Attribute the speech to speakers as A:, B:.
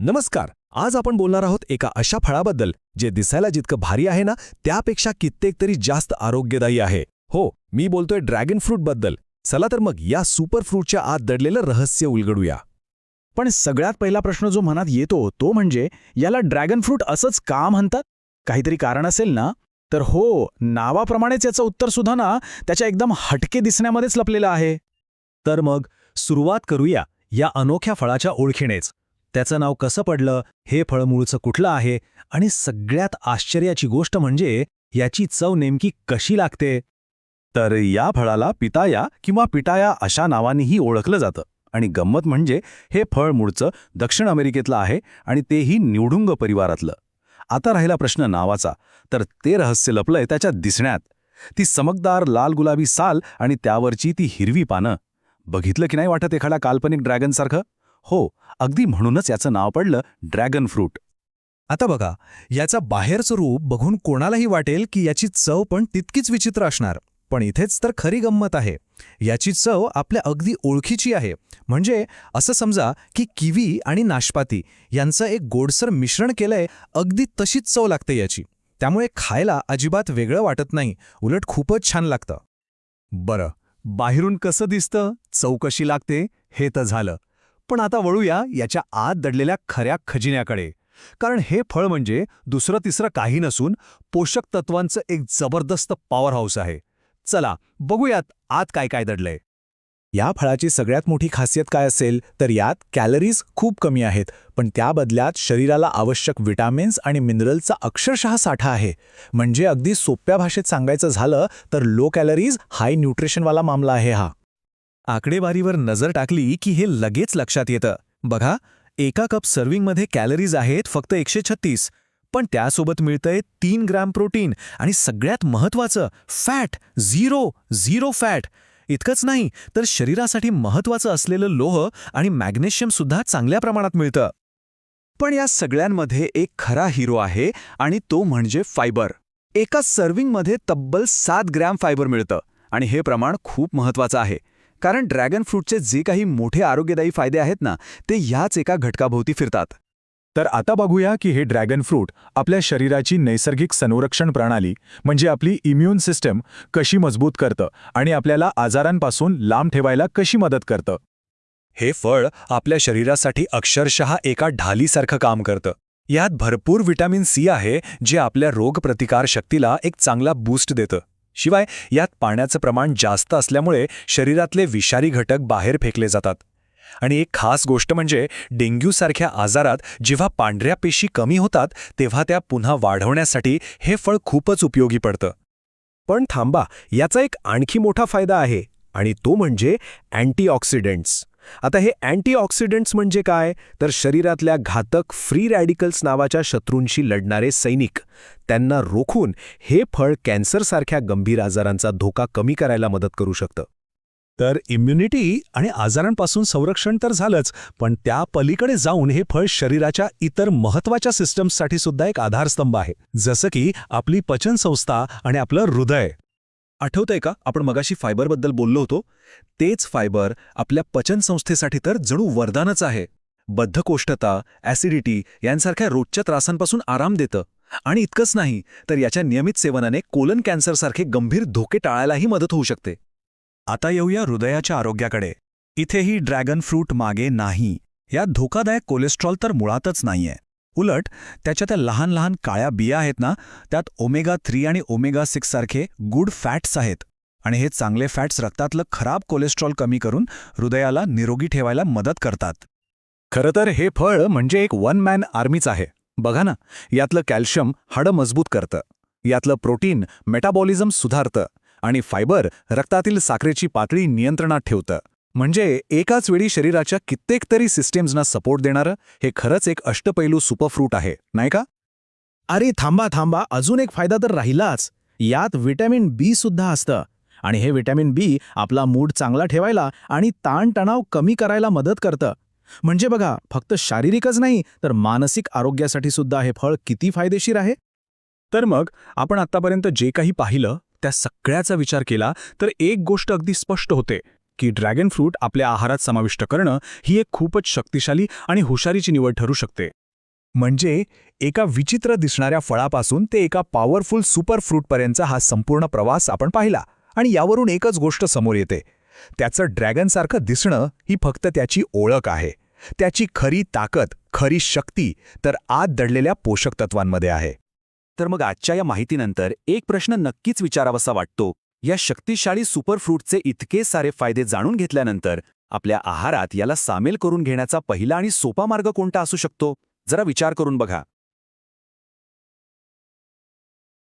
A: नमस्कार आज आपण बोलणार आहोत एका अशा फळाबद्दल जे दिसायला जितकं भारी आहे ना त्यापेक्षा कित्येक तरी जास्त आरोग्यदायी आहे. हो मी बोलतोय ड्रॅगन फ्रूटबद्दल चला तर मग या सुपर फ्रूटच्या आत दडलेलं रहस्य उलगडूया.
B: पण सगळ्यात पहिला प्रश्न जो मनात येतो तो म्हणजे याला ड्रॅगन फ्रूट असंच का म्हणतात? काहीतरी कारण असेल ना? तर हो नावाप्रमाणेच याचं उत्तर सुद्धा ना त्याच्या एकदम हटके दिसण्यामध्येच लपलेलं आहे.
A: तर मग सुरुवात करूया या अनोख्या फळाच्या ओळखीनेच. त्याचं नाव कसं पडलं हे फळ मूळचं कुठलं आहे आणि सगळ्यात आश्चर्याची गोष्ट म्हणजे याची चव नेमकी कशी लागते? तर या फळाला पिताया किंवा पिटाया अशा नावानेही ओळखलं जातं आणि गंमत म्हणजे हे फळ मूळचं दक्षिण अमेरिकेतलं आहे आणि तेही निवडुंग परिवारातलं. आता राहिला प्रश्न नावाचा तर ते रहस्य लपलंय त्याच्या दिसण्यात. ती चमकदार लाल गुलाबी साल आणि त्यावरची ती हिरवी पानं. बघितलं की नाही वाटत एखाद्या काल्पनिक ड्रॅगनसारखं? हो अगदी म्हणूनच याचं नाव पडलं ड्रॅगन फ्रूट. आता बघा याचं बाहेरचं रूप बघून कोणालाही वाटेल की याची चव पण तितकीच विचित्र असणार. पण इथेच तर खरी गंमत आहे. याची चव आपल्या अगदी ओळखीची आहे. म्हणजे असं समजा की किवी आणि नाशपाती यांचं एक गोडसर मिश्रण केलंय अगदी तशीच चव लागते याची. त्यामुळे खायला अजिबात वेगळं वाटत नाही. उलट खूपच छान लागतं. बरं बाहेरून कसं दिसतं? चव कशी लागते? हे तर झालं. पण आता वळूया याच्या आत दडलेल्या खऱ्या खजिन्याकडे. कारण हे फळ म्हणजे दुसरं तिसरं काही नसून पोषक तत्वांचं एक जबरदस्त पॉवर हाऊस आहे. चला बघूयात आत काय काय दडलंय. या फळाची सगळ्यात मोठी खासियत काय असेल तर यात कॅलरीज खूप कमी आहेत पण त्या बदल्यात शरीराला आवश्यक विटामिन्स आणि मिनरलचा अक्षरशः साठा आहे. म्हणजे अगदी सोप्या भाषेत सांगायचं झालं तर लो कॅलरीज हाय न्यूट्रिशनवाला मामला आहे हा. आकडेवारीवर नजर टाकली की हे लगेच लक्षात येतं. बघा एका कप सर्विंगमध्ये कॅलरीज आहेत फक्त एकशे छत्तीस पण त्यासोबत मिळतंय तीन ग्रॅम प्रोटीन आणि सगळ्यात महत्वाचं फॅट झिरो झिरो फॅट. इतकंच नाही तर शरीरासाठी महत्वाचं असलेलं लोह आणि मॅग्नेशियमसुद्धा चांगल्या प्रमाणात मिळतं. पण या सगळ्यांमध्ये एक खरा हिरो आहे आणि तो म्हणजे फायबर. एका सर्व्हिंगमध्ये तब्बल सात ग्रॅम फायबर मिळतं आणि हे प्रमाण खूप महत्वाचं आहे. कारण ड्रॅगन फ्रूटचे जे काही मोठे आरोग्यदायी फायदे आहेत ना ते ह्याच एका घटकाभोवती फिरतात. तर आता बघूया की हे ड्रॅगन फ्रूट आपल्या शरीराची नैसर्गिक संरक्षण प्रणाली म्हणजे आपली इम्युन सिस्टम कशी मजबूत करतं आणि आपल्याला आजारांपासून लांब ठेवायला कशी मदत करतं. हे फळ आपल्या शरीरासाठी अक्षरशः एका ढालीसारखं काम करतं. यात भरपूर व्हिटॅमिन सी आहे जे आपल्या रोगप्रतिकार शक्तीला एक चांगला बूस्ट देतं. शिवाय यात पाण्याचं प्रमाण जास्त असल्यामुळे शरीरातले विषारी घटक बाहेर फेकले जातात. आणि एक खास गोष्ट म्हणजे डेंग्यूसारख्या आजारात जेव्हा पांढऱ्या पेशी कमी होतात तेव्हा त्या पुन्हा वाढवण्यासाठी हे फळ खूपच उपयोगी पडतं. पण थांबा याचा एक आणखी मोठा फायदा आहे आणि तो म्हणजे अँटीऑक्सिडंट्स. आता हे अँटीऑक्सिडंट्स म्हणजे काय? तर शरीरातल्या घातक फ्री रॅडिकल्स नावाच्या शत्रूंशी लढणारे सैनिक. त्यांना रोखून हे फळ कॅन्सरसारख्या गंभीर आजारांचा धोका कमी करायला मदत करू शकतं. तर इम्युनिटी आणि आजारांपासून संरक्षण तर झालंच पण त्या पलीकडे जाऊन हे फळ शरीराच्या इतर महत्त्वाच्या सिस्टम्ससाठी सुद्धा एक आधारस्तंभ आहे. जसं की आपली पचनसंस्था आणि आपलं हृदय. आठवतंय का? आपण मगाशी फायबरबद्दल बोललो होतो. तेच फायबर आपल्या पचनसंस्थेसाठी तर जणू वरदानच आहे. बद्धकोष्ठता ॲसिडिटी यांसारख्या रोजच्या त्रासांपासून आराम देतं. आणि इतकंच नाही तर याच्या नियमित सेवनाने कोलन कॅन्सरसारखे गंभीर धोके टाळायलाही मदत होऊ शकते. आता येऊया हृदयाच्या आरोग्याकडे. इथेही ड्रॅगन फ्रूट मागे नाही. यात धोकादायक कोलेस्ट्रॉल तर मुळातच नाहीये. उलट त्याच्या त्या लहान लहान काळ्या बिया आहेत ना त्यात ओमेगा थ्री आणि ओमेगा सिक्स सारखे गुड फॅट्स आहेत. आणि हे चांगले फॅट्स रक्तातलं खराब कोलेस्ट्रॉल कमी करून हृदयाला निरोगी ठेवायला मदत करतात. खरं तर हे फळ म्हणजे एक वन मॅन आर्मीच आहे. बघा ना यातलं कॅल्शियम हाडं मजबूत करतं. यातलं प्रोटीन मेटाबॉलिझम सुधारतं. आणि फायबर रक्तातील साखरेची पातळी नियंत्रणात ठेवतं. म्हणजे एकाच वेळी शरीराच्या कित्येक तरी सिस्टीम्सना सपोर्ट देणारं हे खरंच एक अष्टपैलू सुपरफ्रूट आहे नाही का?
B: अरे थांबा थांबा अजून एक फायदा तर राहिलाच. यात व्हिटॅमिन बी सुद्धा असतं आणि हे व्हिटॅमिन बी आपला मूड चांगला ठेवायला आणि ताणतणाव कमी करायला मदत करतं. म्हणजे बघा फक्त शारीरिकच नाही तर मानसिक आरोग्यासाठी सुद्धा हे फळ किती फायदेशीर आहे?
A: तर मग आपण आतापर्यंत जे काही पाहिलं त्या सगळ्याचा विचार केला तर एक गोष्ट अगदी स्पष्ट होते.
B: की ड्रॅगन फ्रूट आपल्या आहारात समाविष्ट करणं ही एक खूपच शक्तिशाली आणि हुशारीची निवड ठरू शकते.
C: म्हणजे एका विचित्र दिसणाऱ्या फळापासून ते एका पॉवरफुल सुपर फ्रूटपर्यंतचा हा संपूर्ण प्रवास आपण पाहिला आणि यावरून एकच गोष्ट समोर येते. त्याचं ड्रॅगनसारखं दिसणं ही फक्त त्याची ओळख आहे. त्याची खरी ताकद खरी शक्ती तर आत दडलेल्या पोषक तत्वांमध्ये आहे.
A: तर मग आजच्या या माहितीनंतर एक प्रश्न नक्कीच विचारावासा वाटतो या शक्तिशाली सुपरफ्रूटचे इतके सारे फायदे जाणून घेतल्यानंतर आपल्या आहारात याला सामील करून घेण्याचा पहिला आणि सोपा मार्ग कोणता असू शकतो? जरा विचार करून बघा.